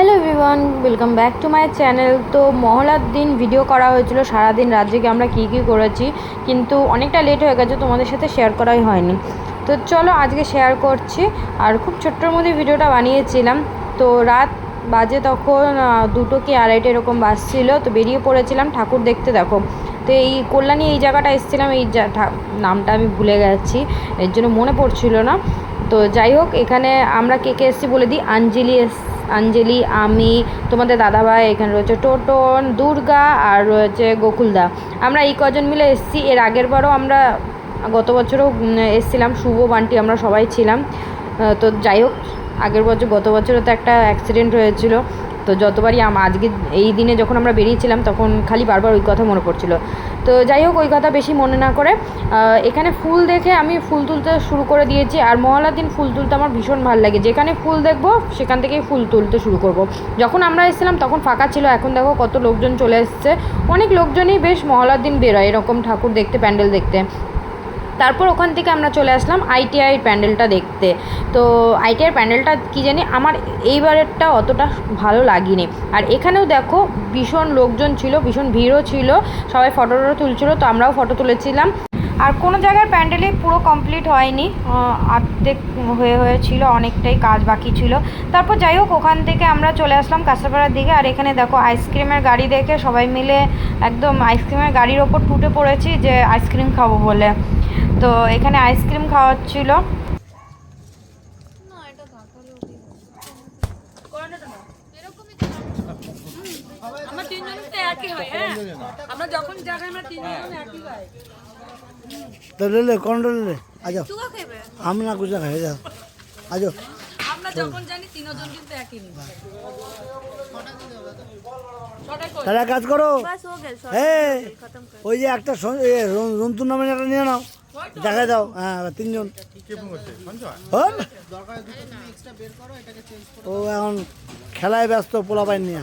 Hello everyone welcome back to my channel তো মহলার দিন ভিডিও করা হয়েছিল, সারাদিন জেগে আমরা কী কী করেছি, কিন্তু অনেকটা লেট হয়ে গেছে, তোমাদের সাথে শেয়ার করাই হয়নি। তো চলো আজকে শেয়ার করছি, আর খুব ছোট্টর মধ্যে ভিডিওটা বানিয়েছিলাম। তো রাত বাজে তখন দুটো কি আড়াইটে এরকম বাজছিল, তো বেরিয়ে পড়েছিলাম, ঠাকুর দেখতে দেখো। তো এই কল্যাণী এই জায়গাটা এসেছিলাম, এই নামটা আমি ভুলে গেছি, এর জন্য মনে পড়ছিল না। তো যাই হোক, এখানে আমরা কে কে এসেছি বলে দিই আঞ্জলি এস আঞ্জলি আমি, তোমাদের দাদাভাই এখানে রয়েছে টোটন, দুর্গা আর রয়েছে গোকুলদা। আমরা এই কজন মিলে এসেছি। এর আগের বারও আমরা গত বছরও এসেছিলাম। শুভ বান্টি আমরা সবাই ছিলাম। তো যাই হোক, আগের বছর, গত বছরও তো একটা অ্যাক্সিডেন্ট হয়েছিল। তো যতবারই আজকে এই দিনে যখন আমরা বেরিয়েছিলাম, তখন খালি বারবার ওই কথা মনে পড়ছিল। তো যাই হোক, ওই কথা বেশি মনে না করে। এখানে ফুল দেখে আমি ফুল তুলতে শুরু করে দিয়েছি, আর মহলার দিন ফুল তুলতে আমার ভীষণ ভালো লাগে। যেখানে ফুল দেখব, সেখান থেকেই ফুল তুলতে শুরু করব। যখন আমরা এসেছিলাম, তখন ফাঁকা ছিল, এখন দেখো কত লোকজন চলে এসছে। অনেক লোকজনই বেশ মহলার দিন বেরোয়, এরকম ঠাকুর দেখতে, প্যান্ডেল দেখতে। তারপর ওখান থেকে আমরা চলে আসলাম আইটিআই প্যান্ডেলটা দেখতে। তো আইটিআই প্যান্ডেলটা কী জানি আমার এইবারেরটা অতটা ভালো লাগেনি। আর এখানেও দেখো ভীষণ লোকজন ছিল, ভীষণ ভিড়ও ছিল, সবাই ফটো টটো তুলছিল, তো আমরাও ফটো তুলেছিলাম। আর কোনো জায়গার প্যান্ডেলই পুরো কমপ্লিট হয়নি। অর্ধেক হয়ে হয়েছিল, অনেকটাই কাজ বাকি ছিল। তারপর যাই হোক, ওখান থেকে আমরা চলে আসলাম কাঁচাপাড়ার দিকে। আর এখানে দেখো আইসক্রিমের গাড়ি দেখে সবাই মিলে একদম আইসক্রিমের গাড়ির ওপর টুটে পড়েছি যে আইসক্রিম খাব বলে। তো এখানে আইসক্রিম খাওয়াচ্ছিল আমরা তিনজনের তো একই হয় হ্যাঁ আমরা যখন যাই আমরা তিনজন একই হয় तो ले ले कौन ले ले आ जाओ তুইও খাবে हम ना कुछ ना खाए जाओ आ जाओ আমরা যখন জানি তিনজন কিন্তু একই নেই ছটায় করে তাহলে এক কাজ করো হ্যাঁ ওই যে একটা স- এ, রুন- রুন্তুর নামে একটা নিয়ে নাও দেখা দাও হ্যাঁ তিনজন। ও এখন খেলায় ব্যস্ত পোলা পাই নিয়ে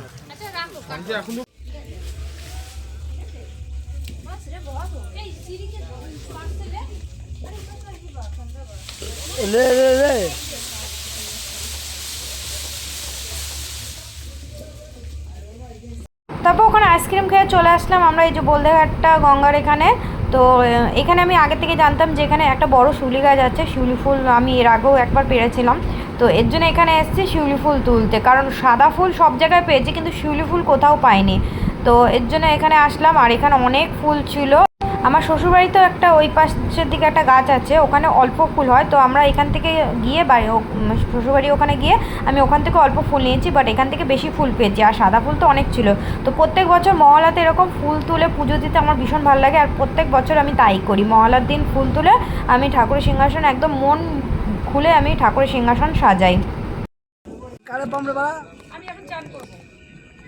তারপর ওখানে আইসক্রিম খেয়ে চলে আসলাম আমরা, এই যে বলদেঘাটটা গঙ্গার এখানে। তো এখানে আমি আগে থেকে জানতাম যে এখানে একটা বড় শিউলি গাছ আছে। শিউলি ফুল আমি এর আগেও একবার পেরেছিলাম। তো এর জন্য এখানে এসছি শিউলি ফুল তুলতে। কারণ সাদা ফুল সব জায়গায় পেয়েছি, কিন্তু শিউলি ফুল কোথাও পাইনি। তো এর জন্য এখানে আসলাম। আর এখানে অনেক ফুল ছিল। আমার শ্বশুরবাড়িতেও একটা ওই পাশের দিকে একটা গাছ আছে ওখানে অল্প ফুল হয় তো আমরা এখান থেকে গিয়ে বাড়ি শ্বশুরবাড়ি ওখানে গিয়ে আমি ওখান থেকে অল্প ফুল নিয়েছি বাট এখান থেকে বেশি ফুল পেয়েছি আর সাদা ফুল তো অনেক ছিল। তো প্রত্যেক বছর মহলাতে এরকম ফুল তুলে পুজো দিতে আমার ভীষণ ভালো লাগে আর প্রত্যেক বছর আমি তাই করি। মহলার দিন ফুল তুলে আমি ঠাকুরের সিংহাসন একদম মন খুলে আমি ঠাকুরের সিংহাসন সাজাই।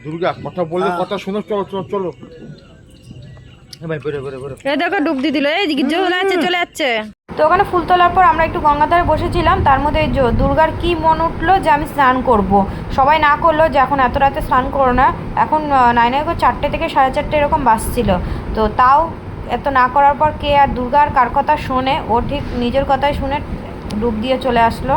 দুর্গা কথা বললে কথা শুনো চলো চলো চলো। এই দেখো ডুব দিয়ে দিল। এই চলে যাচ্ছে চলে যাচ্ছে। তো ওখানে ফুল তোলার পর আমরা একটু গঙ্গার ধারে বসেছিলাম তার মধ্যে এই দুর্গার কি মন উঠল যে আমি স্নান করব। সবাই না করল যে এখন এত রাতে স্নান করো না এখন নাই নাই করে চারটে থেকে সাড়ে চারটে এরকম বাসছিল তো তাও এত না করার পর কে আর দুর্গার কার কথা শোনে ও ঠিক নিজের কথাই শুনে ডুব দিয়ে চলে আসলো।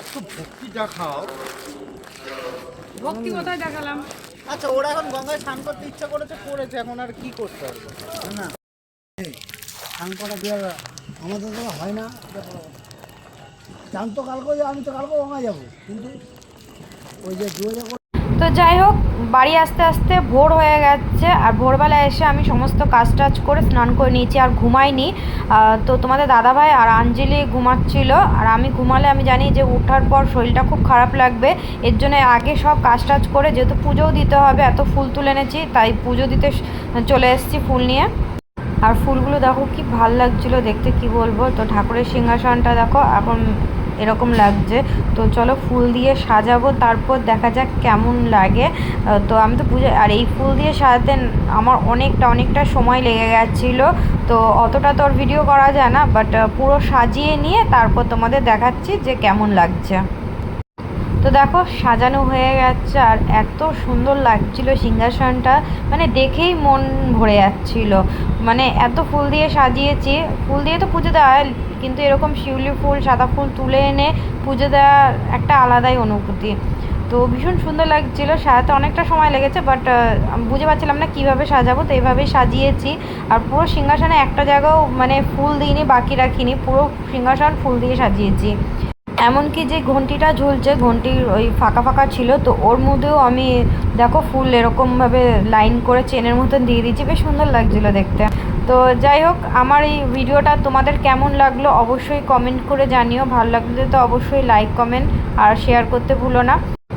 এত ভক্তি দেখাও। ভক্তি কোথায় দেখালাম? আচ্ছা ওরা এখন গঙ্গায় স্নান করতে ইচ্ছা করেছে করেছে এখন আর কি করতে হবে? না? স্নান করা দেওয়া আমাদের তো হয় না। চান তো কালকে আমি তো কালকে গঙ্গায় যাব। কিন্তু ওই যে দু হাজার তো যাই হোক, বাড়ি আসতে আসতে ভোর হয়ে গেছে আর ভোরবেলা এসে আমি সমস্ত কাজ টাজ করে স্নান করে নিয়েছি আর ঘুমাইনি। তো তোমাদের দাদাভাই আর আঞ্জলি ঘুমাচ্ছিল আর আমি ঘুমালে আমি জানি যে ওঠার পর শরীরটা খুব খারাপ লাগবে। এর জন্য আগে সব কাজ টাজ করে যেহেতু পুজোও দিতে হবে, এত ফুল তুলে এনেছি, তাই পুজো দিতে চলে এসেছি ফুল নিয়ে। আর ফুলগুলো দেখো কি ভালো লাগছিল দেখতে, কি বলব? তো ঠাকুরের সিংহাসনটা দেখো, এখন এরকম লাগছে। তো চলো ফুল দিয়ে সাজাবো, তারপর দেখা যাক কেমন লাগে। তো আমি তো পুজো, আর এই ফুল দিয়ে সাজাতে আমার অনেকটা অনেকটা সময় লেগে গেছিল। তো অতটা তোর ভিডিও করা যায় না বাট পুরো সাজিয়ে নিয়ে তারপর তোমাদের দেখাচ্ছি যে কেমন লাগছে। তো দেখো, সাজানো হয়ে গেছে, আর এত সুন্দর লাগছিল সিংহাসনটা। মানে দেখেই মন ভরে যাচ্ছিল। মানে এত ফুল দিয়ে সাজিয়েছি। ফুল দিয়ে তো পুজো দেওয়া কিন্তু এরকম শিউলি ফুল, সাদা ফুল তুলে এনে পুজো দেওয়ার একটা আলাদাই অনুভূতি। তো ভীষণ সুন্দর লাগছিল, সাজাতে অনেকটা সময় লেগেছে বাট বুঝে পাচ্ছিলাম না কীভাবে সাজাবো, তো এইভাবেই সাজিয়েছি। আর পুরো সিংহাসনে একটা জায়গাও মানে ফুল দিইনি, বাকি রাখিনি, পুরো সিংহাসন ফুল দিয়ে সাজিয়েছি। এমনকি যে ঘন্টিটা ঝুলছে ঘন্টির ওই ফাঁকা ফাঁকা ছিল, তো ওর মধ্যেও আমি দেখো ফুল এরকমভাবে লাইন করে চেনের মতন দিয়ে দিয়েছি, বেশ সুন্দর লাগছিল দেখতে। তো যাই হোক, আমার এই ভিডিওটা তোমাদের কেমন লাগল অবশ্যই কমেন্ট করে জানিও। ভালো লাগলে তো অবশ্যই লাইক কমেন্ট আর শেয়ার করতে ভুলো না।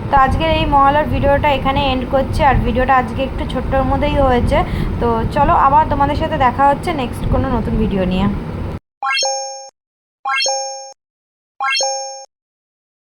তো আজকের এই মহলার ভিডিওটা এখানে এন্ড করছে। আর ভিডিওটা আজকে একটু ছোট্টর মধ্যেই হয়েছে। তো চলো আবার তোমাদের সাথে দেখা হচ্ছে নেক্সট কোনো নতুন ভিডিও নিয়ে।